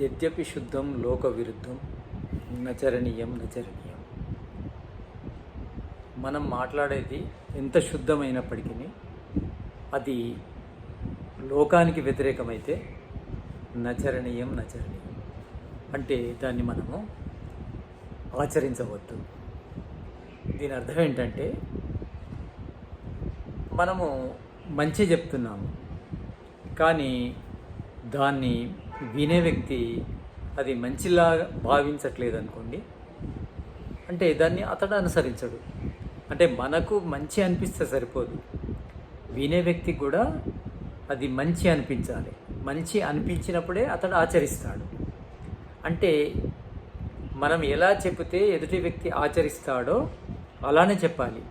యద్యపి శుద్ధం లోక విరుద్ధం నచరణీయం నచరణీయం. మనం మాట్లాడేది ఎంత శుద్ధమైనప్పటికీ అది లోకానికి వ్యతిరేకమైతే నచరణీయం నచరణీయం. అంటే దాన్ని మనము ఆచరించవద్దు. దీని అర్థం ఏంటంటే మనము మంచి చెప్తున్నాము కానీ దాన్ని వినే వ్యక్తి అది మంచిలా భావించట్లేదు అనుకోండి అంటే దాన్ని అతడు అనుసరించడు. అంటే మనకు మంచి అనిపిస్తే సరిపోదు. వినే వ్యక్తికి కూడా అది మంచి అనిపించాలి. మంచి అనిపించినప్పుడే అతడు ఆచరిస్తాడు. అంటే మనం ఎలా చెబితే ఎదుటి వ్యక్తి ఆచరిస్తాడో అలానే చెప్పాలి.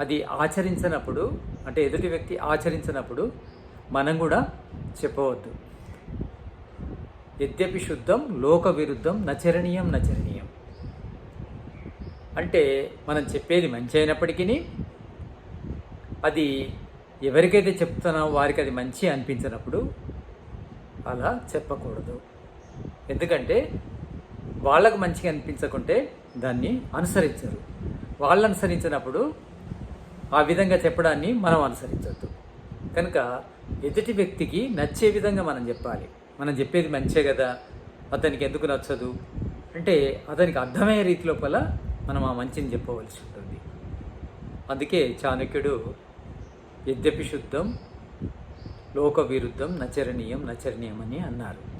అది ఆచరించినప్పుడు అంటే ఎదుటి వ్యక్తి ఆచరించినప్పుడు మనం కూడా చెప్పవద్దు. యద్యపి శుద్ధం లోక విరుద్ధం నచరణీయం నచరణీయం. అంటే మనం చెప్పేది మంచి అయినప్పటికీ అది ఎవరికైతే చెప్తున్నామో వారికి అది మంచి అనిపించినప్పుడు అలా చెప్పకూడదు. ఎందుకంటే వాళ్ళకు మంచిగా అనిపించకుంటే దాన్ని అనుసరించరు. వాళ్ళు అనుసరించినప్పుడు ఆ విధంగా చెప్పడాన్ని మనం అనుసరించద్దు. కనుక ఎదుటి వ్యక్తికి నచ్చే విధంగా మనం చెప్పాలి. మనం చెప్పేది మంచే కదా అతనికి ఎందుకు నచ్చదు? అంటే అతనికి అర్థమయ్యే రీతి లోపల మనం ఆ మంచిని చెప్పవలసి ఉంటుంది. అందుకే చాణక్యుడు యద్యపి శుద్ధం లోక విరుద్ధం నచరణీయం నచరణీయం అని అన్నారు.